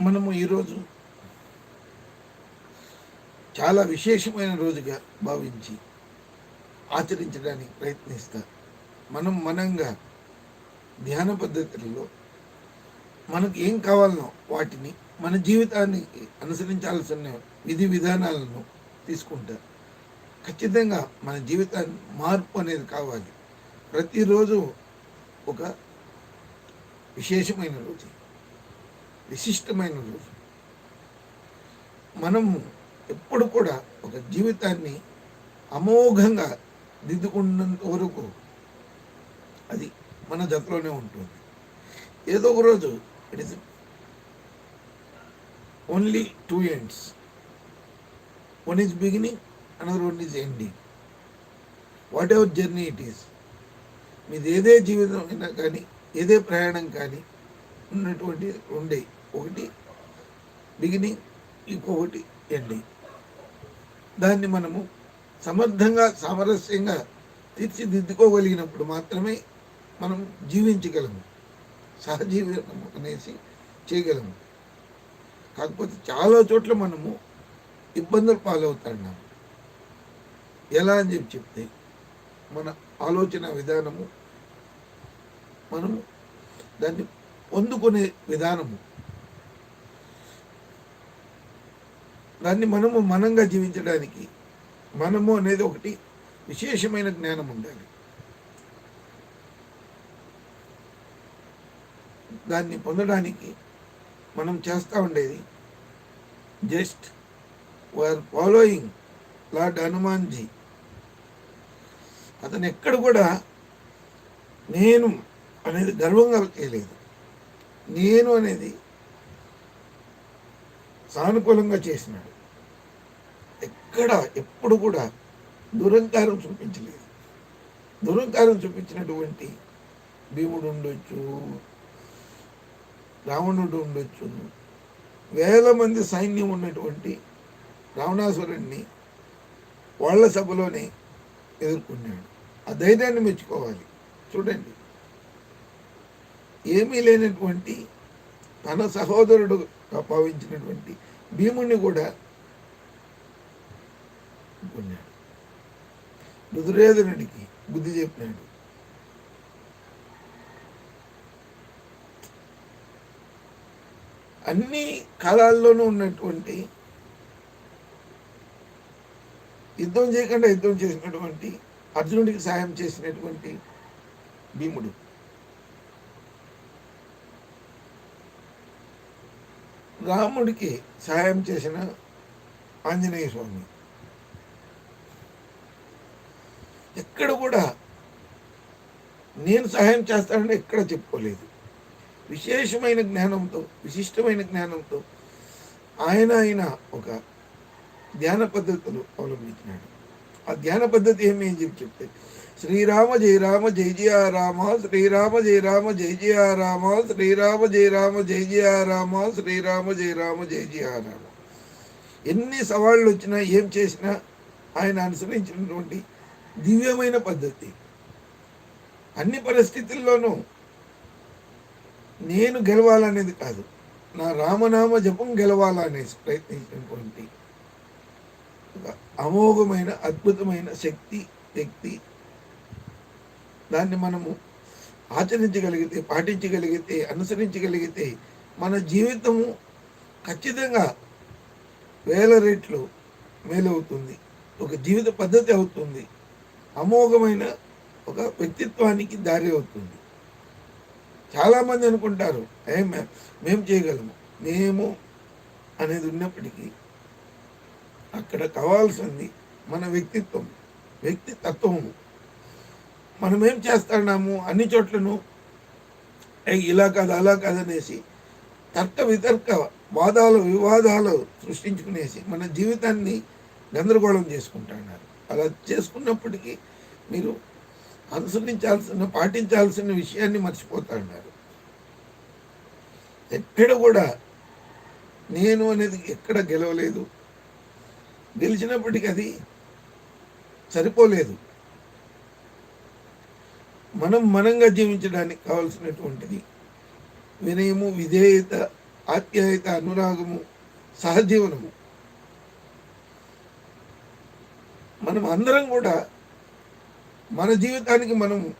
మనము ఈరోజు చాలా విశేషమైన రోజుగా భావించి ఆచరించడానికి ప్రయత్నిస్తా. మనం మనంగా ధ్యాన పద్ధతులలో మనకు ఏం కావాలనో వాటిని మన జీవితానికి అనుసరించాల్సిన విధి విధానాలను తీసుకుంటా. ఖచ్చితంగా మన జీవితాన్ని మార్పు అనేది కావాలి. ప్రతిరోజు ఒక విశేషమైన రోజు. విశిష్టమైన రోజు మనము ఎప్పుడు కూడా ఒక జీవితాన్ని అమోఘంగా దిద్దుకున్నంత వరకు అది మన జతలోనే ఉంటుంది. ఏదో ఒక రోజు it is only two ends one is beginning another one is ending whatever journey it is మీది ఏదే జీవితం అయినా కానీ ఏదే ప్రయాణం కానీ ఉన్నటువంటి ఉండే ఒకటి బిగినింగ్ ఇంకొకటి ఎండింగ్ దాన్ని మనము సమర్థంగా సామరస్యంగా తీర్చిదిద్దుకోగలిగినప్పుడు మాత్రమే మనం జీవించగలము. సహజీవనం అనేసి చేయగలము. కాకపోతే చాలా చోట్ల మనము ఇబ్బందులు పాలవుతున్నాం ఎలా అని చెప్పి చెప్తే మన ఆలోచన విధానము మనము దాన్ని పొందుకునే విధానము దాన్ని మనము మనంగా జీవించడానికి మనము అనేది ఒకటి విశేషమైన జ్ఞానం ఉండాలి. దాన్ని పొందడానికి మనం చేస్తూ ఉండేది just are following Lord Hanumanji. అతను ఎక్కడ కూడా నేను అనేది గర్వంగా చేయలేదు. నేను అనేది సానుకూలంగా చేసినాడు. ఎక్కడ ఎప్పుడు కూడా దురంకారం చూపించలేదు. దురంకారం చూపించినటువంటి భీముడు ఉండొచ్చు రావణుడు ఉండొచ్చు వేల మంది సైన్యం ఉన్నటువంటి రావణాసురుణ్ణి వాళ్ళ సభలోనే ఎదుర్కొన్నాడు. ఆ ధైర్యాన్ని మెచ్చుకోవాలి. చూడండి. ఏమీ లేనటువంటి తన సహోదరుడు భావించినటువంటి భీముణ్ణి కూడా కొన్నాడు. దుర్యోధనుడికి బుద్ధి చెప్పినాడు. అన్ని కాలాల్లోనూ ఉన్నటువంటి యుద్ధం చేయకుండా యుద్ధం చేసినటువంటి అర్జునుడికి సాయం చేసినటువంటి భీముడు. రాముడికి సహాయం చేసిన ఆంజనేయ స్వామి. ఎక్కడ కూడా నేను సహాయం చేస్తానని ఎక్కడ చెప్పుకోలేదు. విశేషమైన జ్ఞానంతో విశిష్టమైన జ్ఞానంతో ఆయన ఆయన ఒక ధ్యాన పద్ధతులు అవలంబించినాడు. ఆ ధ్యాన పద్ధతి ఏమి అని చెప్పి చెప్తే శ్రీరామ జయ రామ జయ జయ రామ శ్రీరామ జయ రామ జయ జయ రామ శ్రీరామ జయ రామ జయ జయ రామ శ్రీరామ జయ రామ జయ జయ రామ. ఎన్ని సవాళ్ళు వచ్చినా ఏం చేసినా ఆయన అనుసరించినటువంటి దివ్యమైన పద్ధతి. అన్ని పరిస్థితుల్లోనూ నేను గెలవాలనేది కాదు. నా రామనామ జపం గెలవాలనేసి ప్రయత్నించినటువంటి అమోఘమైన అద్భుతమైన శక్తి వ్యక్తి దాన్ని మనము ఆచరించగలిగితే పాటించగలిగితే అనుసరించగలిగితే మన జీవితము ఖచ్చితంగా వేల రేట్లు మేలవుతుంది. ఒక జీవిత పద్ధతి అవుతుంది. అమోఘమైన ఒక వ్యక్తిత్వానికి దారి అవుతుంది. చాలామంది అనుకుంటారు ఏ మే- మేము చేయగలము. మేము అనేది ఉన్నప్పటికీ అక్కడ కావాల్సింది మన వ్యక్తిత్వం వ్యక్తి తత్వము మనం ఏం చేస్తున్నాము? అన్ని చోట్లను. ఇలా కాదు అలా కాదనేసి తర్క వితర్క వాదాలు వివాదాలు సృష్టించుకునేసి మన జీవితాన్ని గందరగోళం చేసుకుంటున్నారు. అలా చేసుకున్నప్పటికీ మీరు అనుసరించాల్సిన పాటించాల్సిన విషయాన్ని మర్చిపోతున్నారు. ఎక్కడ కూడా నేను అనేది ఎక్కడ గెలవలేదు. గెలిచినప్పటికీ అది సరిపోలేదు. మనం మనంగా జీవించడానికి కావలసినటువంటిది వినయము విధేయత ఆప్యాయత అనురాగము సహజీవనము. మనం అందరం కూడా మన జీవితానికి మనం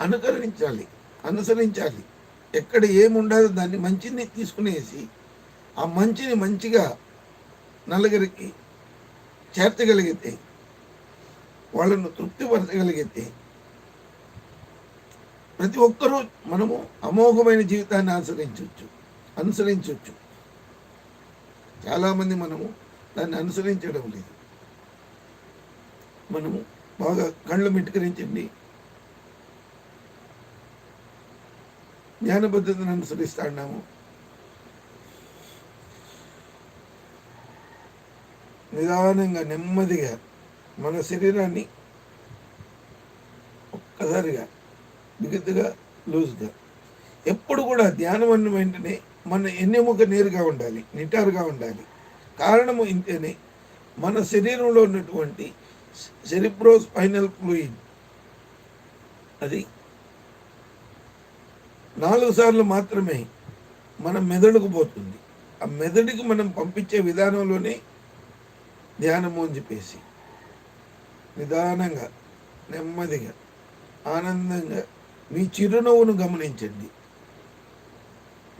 అనుకరించాలి అనుసరించాలి. ఎక్కడ ఏముండదో దాన్ని మంచిని తీసుకునేసి ఆ మంచిని మంచిగా నలుగురికి చేర్చగలిగితే వాళ్ళను తృప్తిపరచగలిగితే ప్రతి ఒక్కరూ మనము అమోఘమైన జీవితాన్ని అనుసరించవచ్చు అనుసరించవచ్చు. చాలామంది మనము దాన్ని అనుసరించడం లేదు. మనము బాగా కళ్ళు మిట్టుకరించండి జ్ఞాన పద్ధతిని అనుసరిస్తున్నాము నిదానంగా నెమ్మదిగా మన శరీరాన్ని ఒక్కసారిగా బిగుద్దుగా లూజ్గా. ఎప్పుడు కూడా ధ్యానం అన్న వెంటనే మన ఎన్నెముక నేరుగా ఉండాలి నిటారుగా ఉండాలి. కారణము ఇంతేనే మన శరీరంలో ఉన్నటువంటి సెరిబ్రోస్పైనల్ ఫ్లూయిడ్. అది నాలుగు సార్లు మాత్రమే మన మెదడుకు పోతుంది. ఆ మెదడుకి మనం పంపించే విధానంలోనే ధ్యానము అని చెప్పేసి. నిదానంగా నెమ్మదిగా ఆనందంగా మీ చిరునవ్వును గమనించండి.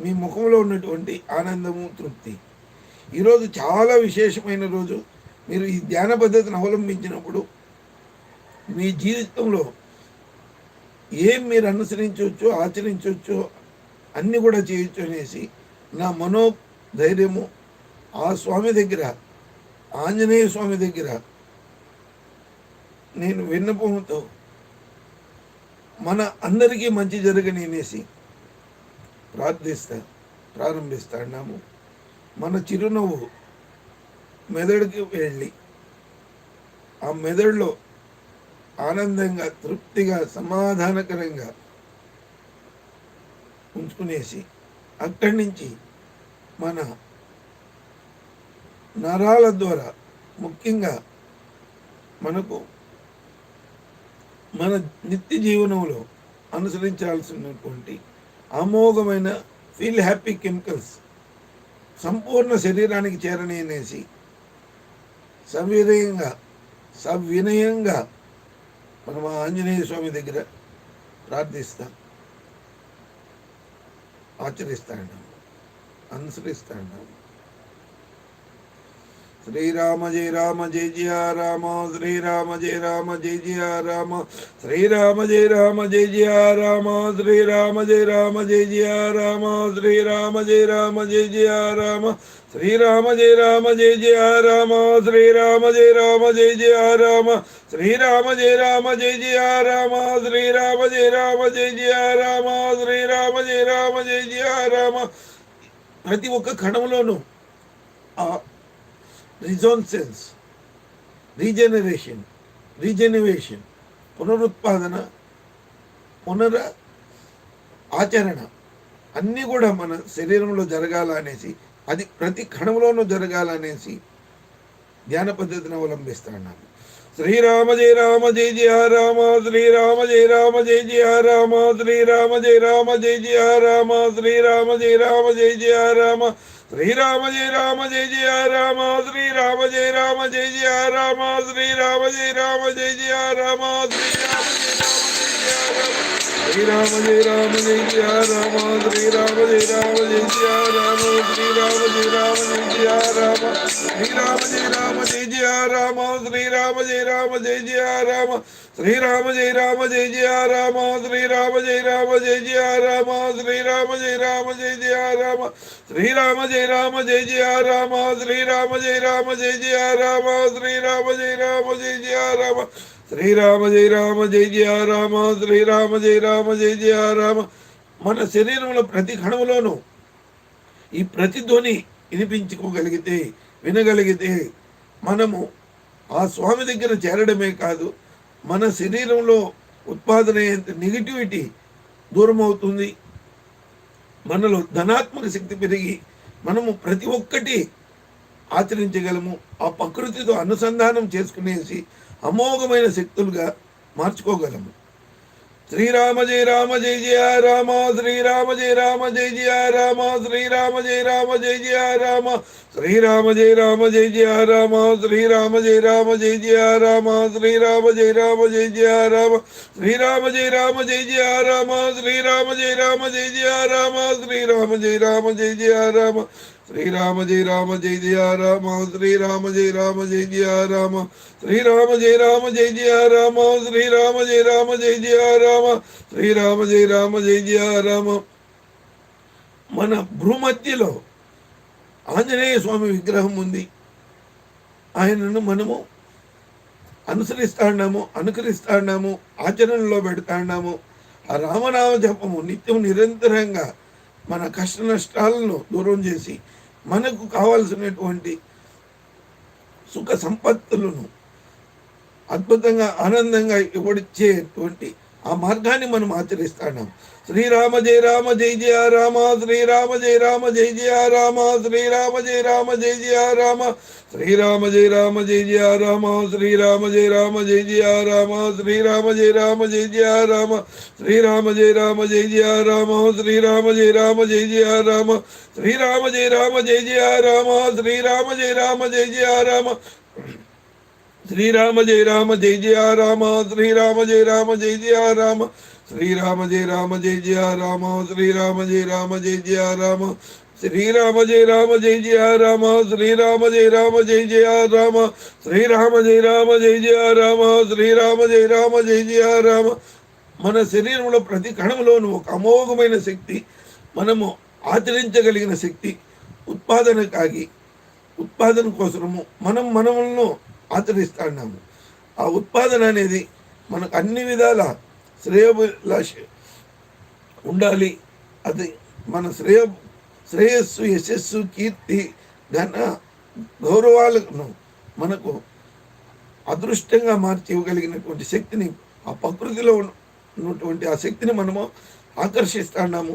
మీ ముఖంలో ఉన్నటువంటి ఆనందము తృప్తి. ఈరోజు చాలా విశేషమైన రోజు. మీరు ఈ ధ్యాన పద్ధతిని అవలంబించినప్పుడు మీ జీవితంలో ఏం మీరు అనుసరించవచ్చు ఆచరించవచ్చు అన్నీ కూడా చేయొచ్చు అనేసి నా మనోధైర్యము ఆ స్వామి దగ్గర ఆంజనేయ స్వామి దగ్గర నేను విన్నపంతో మన అందరికీ మంచి జరగని అనేసి ప్రార్థిస్తా ప్రారంభిస్తాము మన చిరునవ్వు మెదడుకి వెళ్ళి ఆ మెదడులో ఆనందంగా తృప్తిగా సమాధానకరంగా ఉంచుకునేసి అక్కడి నుంచి మన నరాల ద్వారా ముఖ్యంగా మనకు మన నిత్య జీవనంలో అనుసరించాల్సినటువంటి అమోఘమైన ఫీల్ హ్యాపీ కెమికల్స్ సంపూర్ణ శరీరానికి చేరనేసి సవినయంగా సవినయంగా మనం ఆ ఆంజనేయ స్వామి దగ్గర ప్రార్థిస్తాం. ఆచరిస్తాడు అనుసరిస్తాడు శ్రీరామ జయ రామ జయ జయ రామ శ్రీరామ జయ రామ జయ జయ రామ శ్రీరామ జయ రామ జయ జయ రామ శ్రీరామ జయ రామ జయ జయ రామ శ్రీరామ జయ రామ జయ జయ రామ శ్రీరామ జయ రామ జయ జయ రామ శ్రీరామ జయ రామ జయ జయ రామ శ్రీరామ జయ రామ జయ జయ రామ శ్రీరామ జయ రామ జయ జయ రామ శ్రీరామ జయ రామ జయ జయ రామ ప్రతి ఒక్క కణంలోనూ ఆ రిజోన్సెన్స్ రీజనరేషన్ రీజనరేషన్ పునరుత్పాదన పునర ఆచరణ. అన్నీ కూడా మన శరీరంలో జరగాలనేసి అది ప్రతి కణంలోనూ జరగాలనేసి ధ్యాన పద్ధతిని అవలంబిస్తున్నాము శ్రీరామ జయ రామ జయ జయ రామ శ్రీరామ జయ రామ జయ జయ రామ శ్రీరామ జయ రామ జయ జయ రామ శ్రీరామ జయ రామ జయ జయ రామ ശ്രീരാമ ജയ രാമ ജയ ജയ രാമ ശ്രീരാമ ജയ രാമ ജയ ജയ രാമ ശ്രീരാമ ജയ രാമ ജയ ജയ രാമ ശ്രീരാമ ജയ രാമ ജയ ജയ രാമ ശ്രീരാമ ജയ രാമ ജയ ജയ രാമ ശ്രീരാമ ജയ രാമ ജയ ജയ രാമ ശ്രീരാമ ജയ രാമ ജയ ജയ രാമ శ్రీరామ జయ రామ జయ జయ రామ శ్రీరామ జయ రామ జయ జయ రామ శ్రీరామ జయ రామ జయ జయ రామ శ్రీరామ జయ రామ జయ జయ రామ శ్రీరామ జయ రామ జయ జయ రామ శ్రీరామ జయ రామ జయ జయ రామ శ్రీరామ జయ రామ జయ జయ రామ శ్రీరామ జయ రామ జయ జయ రామ శ్రీరామ జయ రామ జయ జయ రామ శ్రీరామ జయ రామ జయ జయ రామ మన శరీరంలో ప్రతి కణంలోనూ ఈ ప్రతిధ్వని వినిపించుకోగలిగితే వినగలిగితే మనము ఆ స్వామి దగ్గర చేరడమే కాదు మన శరీరంలో ఉత్పాదన నెగిటివిటీ దూరం అవుతుంది మనలో ధనాత్మక శక్తి పెరిగి మనము ప్రతి ఒక్కటి ఆచరించగలము. ఆ ప్రకృతితో అనుసంధానం చేసుకునేసి అమోఘమైన శక్తులుగా మార్చుకోగలము. శ్రీరామ జయ రామ జయ జయ రామ శ్రీరామ జయ రామ జయ జయ రామ శ్రీరామ జయ రామ జయ జయ రామ శ్రీరామ జయ రామ జయ జయ రామ శ్రీరామ జయ రామ జయ జయ రామ శ్రీరామ జయ రామ జయ జయ రామ శ్రీరామ జయ రామ జయ జయ రామ శ్రీరామ జయ రామ జయ జయ రామ శ్రీరామ జయ రామ జయ జయ రామ శ్రీరామ జయ రామ జయ జయ రామ శ్రీరామ జయ రామ జయ జయ రామ శ్రీరామ జయ రామ జయ జయ రామ శ్రీరామ జయ రామ జయ జయ రామ శ్రీరామ జయ రామ జయ జయ రామ. మన భూమధ్యలో ఆంజనేయ స్వామి విగ్రహం ఉంది. ఆయనను మనము అనుసరిస్తాన్నాము అనుకరిస్తాన్నాము ఆచరణలో పెడతాన్నాము. ఆ రామనామ జపము నిత్యం నిరంతరంగా మన కష్ట నష్టాలను దూరం చేసి మనకు కావాల్సినటువంటి సుఖ సంపత్తులను అద్భుతంగా ఆనందంగా ఇవ్వడిచ్చేటువంటి ఆ మార్గాన్ని మనం ఆచరిస్తాం శ్రీరామ జయ రామ జయ జయ రామ శ్రీరామ జయ రామ జయ జయ రామ శ్రీరామ జయ రామ జయ జయ రామ శ్రీరామ జయ రామ జయ జయ రామ శ్రీరామ జయ రామ జయ జయ రామ శ్రీరామ జయ రామ జయ జయ రామ శ్రీరామ జయ రామ జయ జయ రామ శ్రీరామ జయ రామ జయ జయ రామ శ్రీరామ జయ రామ జయ జయ రామ శ్రీరామ జయ రామ జయ జయ రామ శ్రీరామ జయ రామ జయ జయ రామ శ్రీరామ జయ రామ జయ జయ రామ శ్రీరామ జయ రామ జయ జయ రామ శ్రీరామ జయ రామ జయ జయ రామ శ్రీరామ జయ రామ జయ జయ రామ శ్రీరామ జయ రామ జయ జయ రామ శ్రీరామ జయ రామ జయ జయ రామ శ్రీరామ జయ రామ జయ జయ రామ. మన శరీరంలో ప్రతి కణంలోనూ ఒక అమోఘమైన శక్తి మనము ఆచరించగలిగిన శక్తి ఉత్పాదనకాగి ఉత్పాదన కోసము మనం మనములను ఆచరిస్తున్నాము ఆ ఉత్పాదన అనేది మనకు అన్ని విధాల శ్రేయోభిలాష ఉండాలి. అది మన శ్రేయ శ్రేయస్సు యశస్సు కీర్తి ఘన గౌరవాలను మనకు అదృష్టంగా మార్చి ఇవ్వగలిగినటువంటి శక్తిని ఆ ప్రకృతిలో ఉన్నటువంటి ఆ శక్తిని మనము ఆకర్షిస్తున్నాము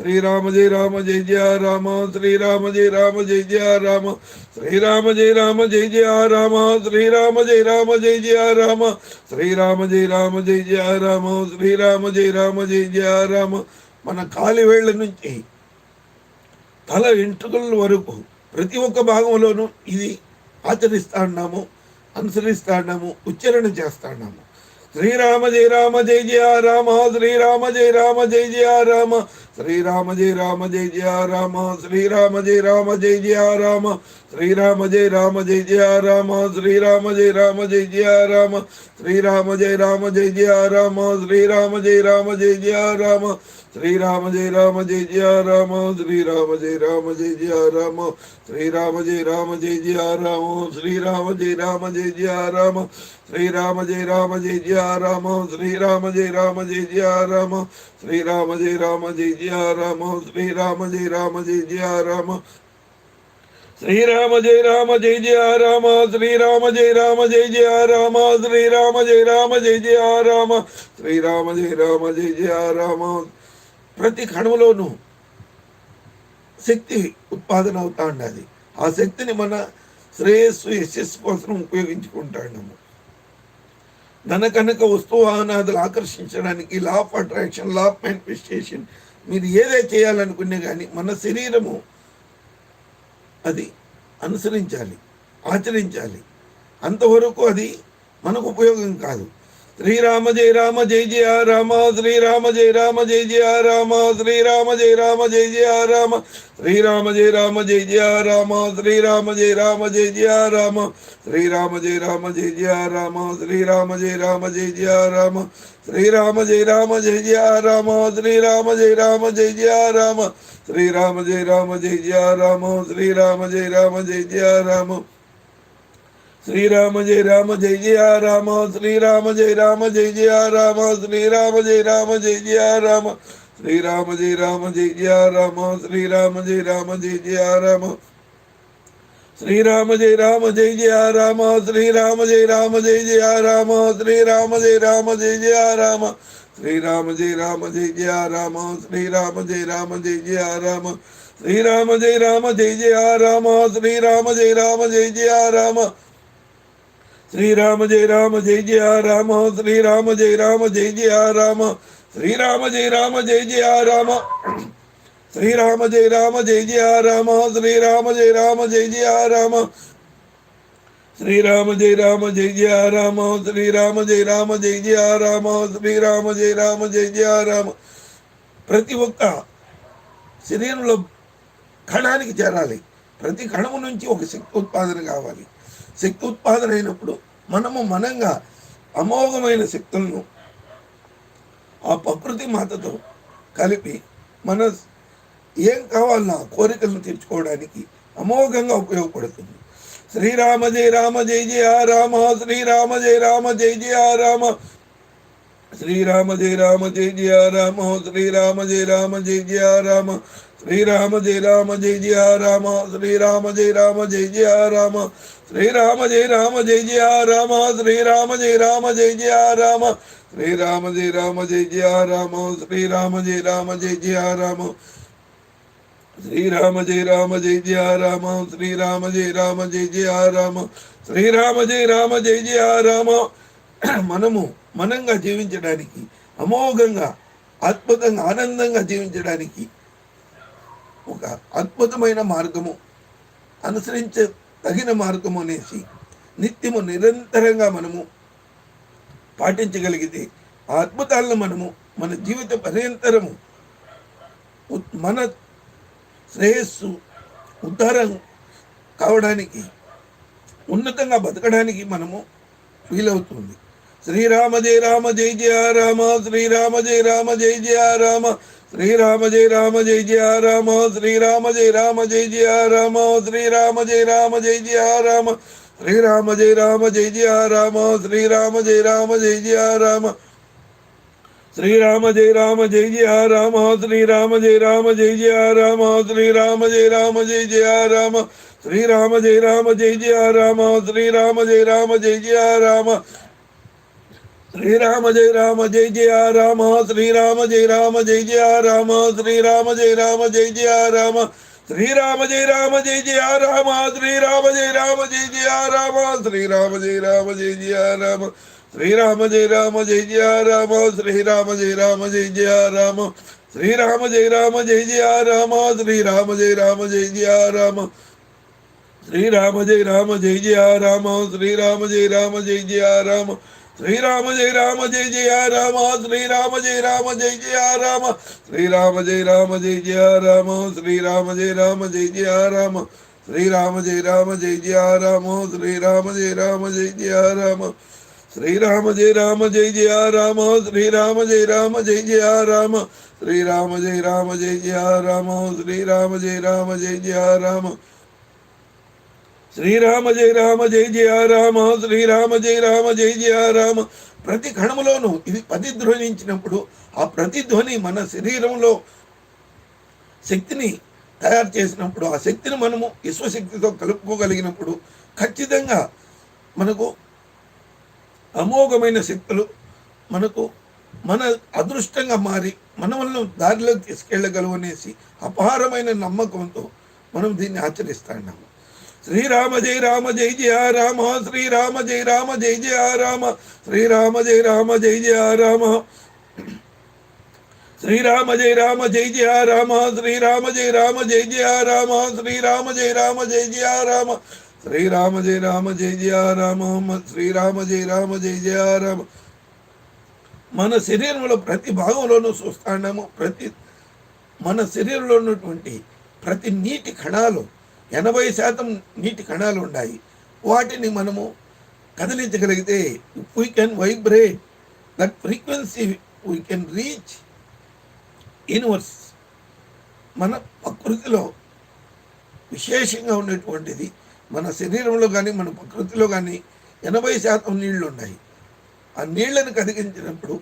శ్రీరామ జయ రామ జయ జయ రామ శ్రీరామ జయ రామ జయ జయ రామ శ్రీరామ జయ రామ జయ జయ రామ శ్రీరామ జయ రామ జయ జయ రామ శ్రీరామ జయ రామ జయ జయ రామ శ్రీరామ జయ రామ జయ జయ రామ. మన కాలి వేళ్ళ నుంచి తల వెంట్రుకల వరకు ప్రతి ఒక్క భాగంలోనూ ఇది ఆచరిస్తాన్నాము అనుసరిస్తాన్నాము ఉచ్చారణ చేస్తాన్నాము శ్రీరామ జయ రామ జయ జయ రామ శ్రీరామ జయ రామ జయ జయ రామ శ్రీరామ జయ రామ జయ జయ రామ శ్రీరామ జయ రామ జయ జయ రామ శ్రీరామ జయ రామ జయ జయ రామ శ్రీరామ జయ రామ జయ జయ రామ శ్రీరామ జయ రామ జయ జయ రామ శ్రీరామ జయ రామ జయ జయ రామ శ్రీరామ జయ రామ జయ జయ రామ శ్రీరామ జయ రామ జయ జయ రామ శ్రీరామ జయ రామ జయ జయ రామ శ్రీరామ జయ రామ జయ జయ రామ శ్రీరామ జయ రామ జయ జయ రామ శ్రీరామ జయ రామ జయ జయ రామ శ్రీరామ జయ రామ జయ జయ రామ శ్రీరామ జయ రామ జయ జయ రామ శ్రీరామ జయ రామ జయ జయ రామ శ్రీరామ జయ రామ జయ జయ రామ శ్రీరామ జయ రామ జయ జయ రామ శ్రీరామ జయ రామ జయ జయ రామ ప్రతి కణంలోనూ శక్తి ఉత్పాదన అవుతా ఉండాలి ఆ శక్తిని మన శ్రేయస్సు యశస్సు కోసం ఉపయోగించుకుంటాము ధన కనుక వస్తువు వాహనాదులు ఆకర్షించడానికి law of attraction law of manifestation మీరు ఏదైతే చేయాలనుకునే కానీ మన శరీరము అది అనుసరించాలి ఆచరించాలి. అంతవరకు అది మనకు ఉపయోగం కాదు. శ్రీరామ జయ రామ జయ జయ రామ శ్రీరామ జయ రామ జయ జయ రామ శ్రీరామ జయ రామ జయ జయ రామ శ్రీరామ జయ రామ జయ జయ రామ శ్రీరామ జయ రామ జయ జయ రామ శ్రీరామ జయ రామ జయ జయ రామ శ్రీరామ జయ రామ జయ జయ రామ శ్రీరామ జయ రామ జయ జయ రామ శ్రీరామ జయ రామ జయ జయ రామ శ్రీరామ జయ రామ జయ జయ రామ శ్రీరామ జయ రామ జయ జయ రామ శ్రీరామ జయ రామ జయ జయ రామ శ్రీరామ జయ రామ జయ జయ రామ శ్రీరామ జయ రామ జయ జయ రామ శ్రీరామ జయ రామ జయ జయ రామ శ్రీరామ జయ రామ జయ జయ రామ శ్రీరామ జయ రామ జయ జయ రామ శ్రీరామ జయ రామ జయ జయ రామ శ్రీరామ జయ రామ జయ జయ రామ శ్రీరామ జయ రామ జయ జయ రామ శ్రీరామ జయ రామ జయ జయ రామ శ్రీరామ జయ రామ జయ జయ రామ శ్రీరామ జయ రామ జయ జయ రామ శ్రీరామ జయ రామ జయ జయ రామ శ్రీరామ జయ రామ జయ జయ రామ శ్రీరామ జయ రామ జయ జయ రామ శ్రీరామ జయ రామ జయ జయ రామ శ్రీరామ జయ రామ జయ జయ రామ శ్రీరామ జయ రామ జయ జయ రామ శ్రీరామ జయ రామ జయ జయ రామ శ్రీరామ జయ రామ జయ జయ రామ ప్రతి ఒక్క శరీరంలో కణానికి చేరాలి ప్రతి కణము నుంచి ఒక శక్తి ఉత్పాదన కావాలి శక్తి ఉత్పాదన అయినప్పుడు మనము మనంగా అమోఘమైన శక్తులను ఆ ప్రకృతి మాతతో కలిపి మన ఏం కావాలన్నా కోరికలను తీర్చుకోవడానికి అమోఘంగా ఉపయోగపడుతుంది. శ్రీరామ జయ రామ జయ జయ రామ శ్రీరామ జయ రామ జయ జయ రామ శ్రీరామ జయ రామ జయ జయ రామ శ్రీరామ జయ రామ జయ జయ రామ శ్రీరామ జయ రామ జయ జయ రామ శ్రీరామ జయ రామ జయ జయ రామ శ్రీరామ జయ రామ జయ జయ రామ శ్రీరామ జయ రామ జయ జయ రామ శ్రీరామ జయ రామ జయ జయ రామ శ్రీరామ జయ రామ జయ జయ రామ శ్రీరామ జయ రామ జయ జయ రామ శ్రీరామ జయ రామ జయ జయ రామ శ్రీరామ జయ రామ జయ జయ రామ మనము మనంగా జీవించడానికి అమోఘంగా అద్భుతంగా ఆనందంగా జీవించడానికి ఒక అద్భుతమైన మార్గము అనుసరించ తగిన మార్గము అనేసి నిత్యము నిరంతరంగా మనము పాటించగలిగితే ఆ అద్భుతాలను మనము మన జీవిత పర్యంతరము ఉత్- మన శ్రేయస్సు ఉద్ధారం కావడానికి ఉన్నతంగా బతకడానికి మనము వీలవుతుంది. شری رام جی رام جی جی آ رام شری رام جی رام جی جی رام شری رام جی رام جی جی آ رام شری رام جی رام جی جی آ رام شری رام جی رام جی جی آم شری رام جی رام جی جی آ رام جی رام جی جی آم شری رام جی رام جی جی آ رام شری رام جی رام جی جی آ رام شری رام جی رام جی جی آ رام شری رام جی رام جی جی آ رام شری رام جی رام جی جی آم జయ రామ శ్రీరామ జయ రామ జయ జయ రామ శ్రీరామ జయ రామ జయ జయ రామ శ్రీరామ జయ రామ జయ జయ రామ శ్రీరామ జయ రామ జయ జయ రామ శ్రీరామ జయ రామ జయ జయ రామ శ్రీరామ జయ రామ జయ జయ రామ శ్రీరామ జయ రామ జయ జయ రామ శ్రీరామ జయ రామ జయ జయ రామ శ్రీరామ జయ రామ జయ జయ రామ శ్రీరామ జయ రామ జయ జయ రామ శ్రీరామ జయ రామ జయ జయ రామ శ్రీరామ జయ రామ జయ జయ రామ శ్రీరామ జయ రామ జయ జయ రామ శ్రీరామ జయ రామ జయ జయ రామ శ్రీరామ జయ రామ జయ జయ రామ శ్రీరామ జయ రామ జయ జయ రామ శ్రీరామ జయ రామ జయ జయ రామ శ్రీరామ జయ రామ జయ జయ రామ శ్రీరామ జయ రామ జయ జయ రామ శ్రీరామ జయ రామ జయ జయ రామ శ్రీరామ జయ రామ జయ జయ రామ శ్రీరామ జయ రామ జయ జయ రామ శ్రీరామ జయ రామ జయ జయ రామ శ్రీరామ జయ రామ జయ జయ రామ. ప్రతి కణములోనూ ఇది ప్రతిధ్వనించినప్పుడు ఆ ప్రతిధ్వని మన శరీరంలో శక్తిని తయారు చేసినప్పుడు ఆ శక్తిని మనము విశ్వశక్తితో కలుపుకోగలిగినప్పుడు ఖచ్చితంగా మనకు అమోఘమైన శక్తులు మనకు మన అదృష్టంగా మారి మనల్ని దారిలోకి తీసుకెళ్ళగలవు అనేసి అపారమైన నమ్మకంతో మనం దీన్ని ఆచరిస్తున్నాము శ్రీరామ జయ రామ జయ జయ రామ శ్రీరామ జయ రామ జయ జయ రామ శ్రీరామ జయ రామ జయ జయ రామ. శ్రీరామ జయ రామ జయ జయ రామ శ్రీరామ జయ రామ జయ జయ రామ శ్రీరామ జయ రామ జయ జయ రామ శ్రీరామ జయ రామ జయ జయ రామ శ్రీరామ జయ రామ జయ జయ రామ. మన శరీరంలో ప్రతి భాగంలోనూ చూస్తాము ప్రతి మన శరీరంలో ఉన్నటువంటి ప్రతి నీటి కణాలు ఎనభై శాతం నీటి కణాలు ఉన్నాయి. వాటిని మనము కదిలించగలిగితే we can vibrate that frequency we can reach universe మన ప్రకృతిలో విశేషంగా ఉన్నటువంటిది మన శరీరంలో కానీ మన ప్రకృతిలో కానీ ఎనభై శాతం నీళ్ళు ఉన్నాయి. ఆ నీళ్ళను కదిగించినప్పుడు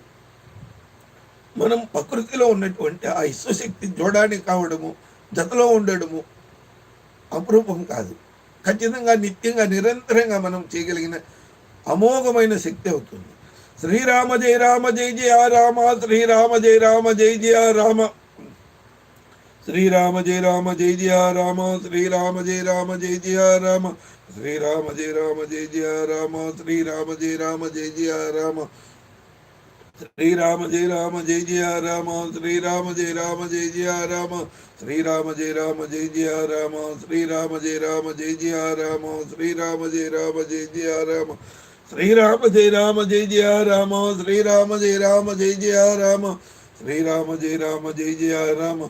మనం ప్రకృతిలో ఉన్నటువంటి ఆ ఇసుశక్తి జోడానికి కావడము జతలో ఉండడము అపురూపం కాదు. ఖచ్చితంగా నిత్యంగా నిరంతరంగా మనం చేయగలిగిన అమోఘమైన శక్తి అవుతుంది. శ్రీరామ జయ రామ జయ జయ రామ శ్రీరామ జయ రామ జయ జయ రామ. శ్రీరామ జయ రామ జయ జయ రామ శ్రీరామ జయ రామ జయ జయ రామ. శ్రీరామ జయ రామ జయ జయ రామ శ్రీరామ జయ రామ జయ జయ రామ. శ్రీరామ జయ రామ జయ జయ రామ శ్రీరామ జయ రామ జయ జయ రామ శ్రీరామ జయ రామ జయ జయ రామ శ్రీరామ జయ రామ జయ జయ రామ శ్రీరామ జయ రామ జయ జయ రామ శ్రీరామ జయ రామ జయ జయ రామ శ్రీరామ జయ రామ జయ జయ రామ శ్రీరామ జయ రామ జయ జయ రామ.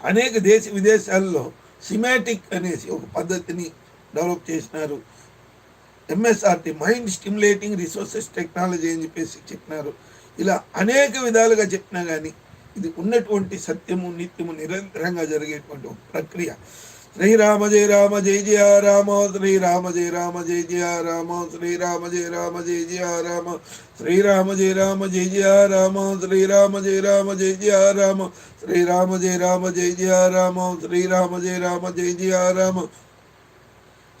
అనేక దేశ విదేశాల్లో సిమాటిక్ అనేసి ఒక పద్ధతిని డెవలప్ చేసినారు. MSRT mind stimulating resources technology అని చెప్పేసి చెప్పినారు ఇలా అనేక విధాలుగా చెప్పినా కానీ ఇది ఉన్నటువంటి సత్యము నిత్యము నిరంతరంగా జరిగేటువంటి ఒక ప్రక్రియ శ్రీరామ జయ రామ జయ జయ రామ శ్రీరామ జయ రామ జయ జయ రామ శ్రీరామ జయ రామ జయ జయ రామ శ్రీరామ జయ రామ జయ జయ రామ శ్రీరామ జయ రామ జయ జయ రామ శ్రీరామ జయ రామ జయ జయ రామ శ్రీరామ జయ రామ జయ జయ రామ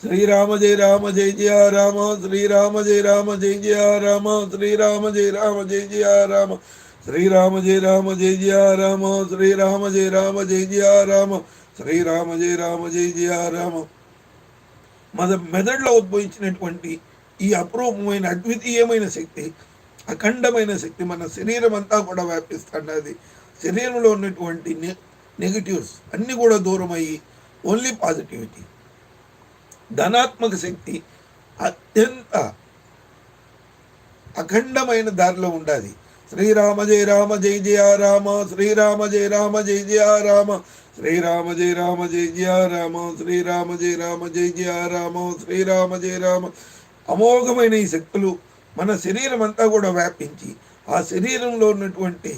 శ్రీరామ జయ రామ జయ జయ రామ శ్రీరామ జయ రామ జయ జయ రామ శ్రీరామ జయ రామ జయ జయ రామ శ్రీరామ జయ రామ జయ జయ రామ శ్రీరామ జయ రామ జయ జయ రామ శ్రీరామ జయ రామ జయ జయ రామ. మన మెదడులో ఉద్భవించినటువంటి ఈ అపరూపమైన అద్వితీయమైన శక్తి అఖండమైన శక్తి మన శరీరం అంతా కూడా వ్యాపిస్తున్నది శరీరంలో ఉన్నటువంటి నె నెగిటివ్స్ అన్నీ కూడా దూరం అయ్యి ఓన్లీ పాజిటివిటీ ధనాత్మక శక్తి అత్యంత అఖండమైన దారిలో ఉండాలి. శ్రీరామ జయ రామ జయ జయ రామ శ్రీరామ జయ రామ జయ జయ రామ శ్రీరామ జయ రామ జయ జయ రామ శ్రీరామ జయ రామ జయ జయ రామ శ్రీరామ జయ రామ. అమోఘమైన ఈ శక్తులు మన శరీరం అంతా కూడా వ్యాపించి ఆ శరీరంలో ఉన్నటువంటి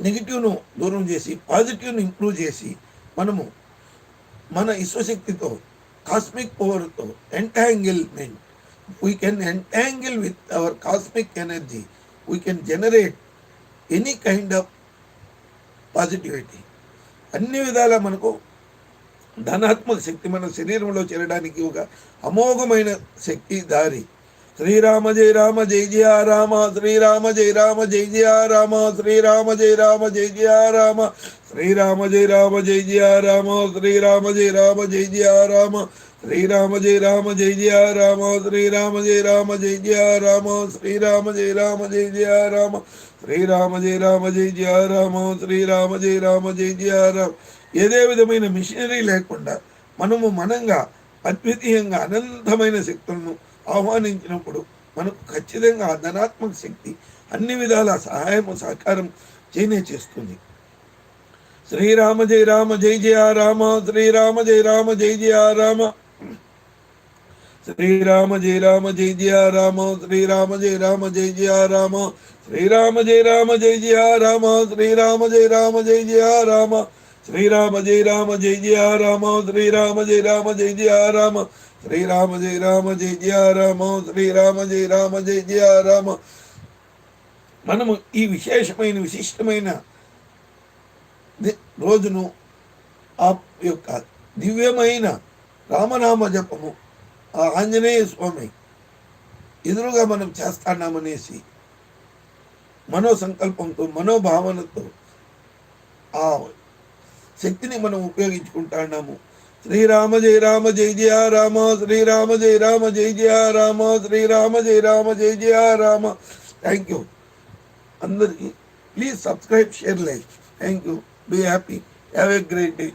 నెగిటివ్ను దూరం చేసి పాజిటివ్ను ఇంప్రూవ్ చేసి మనము మన విశ్వశక్తితో cosmic పవర్తో entanglement we can entangle with our cosmic energy we can generate any kind of positivity అన్ని విధాల మనకు ధనాత్మక శక్తి మన శరీరంలో చేరడానికి ఒక అమోఘమైన శక్తి దారి. శ్రీరామ జయ రామ జయ జయ రామ శ్రీరామ జయ రామ జయ జయ రామ శ్రీరామ జయ రామ జయ జయ రామ శ్రీరామ జయ రామ జయ జయ రామ శ్రీరామ జయ రామ జయ జయ రామ శ్రీరామ జయ రామ జయ జయ రామ శ్రీరామ జయ రామ జయ జయ రామ శ్రీరామ జయ రామ జయ జయ రామ శ్రీరామ జయ రామ జయ జయ రామ శ్రీరామ జయ రామ జయ జయ రామ. ఏదే విధమైన మిషనరీ లేకుండా మనము మనంగా అద్వితీయంగా అనంతమైన శక్తులను ఆహ్వానించినప్పుడు మనకు ఖచ్చితంగా ధనాత్మక శక్తి అన్ని విధాల సహాయం సహకారం చేయనే చేస్తుంది. శ్రీరామ జయ రామ జయ జయ రామ శ్రీరామ జయ రామ జయ జయ రామ శ్రీరామ జయ రామ జయ జయ రామ శ్రీరామ జయ రామ జయ జయ రామ శ్రీరామ జయ రామ జయ జయ రామ శ్రీరామ జయ రామ జయ జయ రామ శ్రీరామ జయ రామ జయ జయ రామ శ్రీరామ జయ రామ జయ జయ రామ శ్రీరామ జయ రామ జయ జయ రామ శ్రీరామ జయ రామ జయ జయ రామ మనము ఈ విశేషమైన విశిష్టమైన రోజును ఆ యొక్క దివ్యమైన రామనామ జపము ఆ ఆంజనేయ స్వామి ఎదురుగా మనం చేస్తాన్నామనేసి మనో సంకల్పంతో మనోభావనతో ఆ శక్తిని మనం ఉపయోగించుకుంటున్నాము. శ్రీరామ జయ రామ జయ జయ రామ శ్రీరామ జయ రామ జయ జయ రామ శ్రీరామ జయ రామ జయ జయ రామ. థ్యాంక్ యూ అందరికీ please subscribe share like. Thank you Be happy. Have a great day.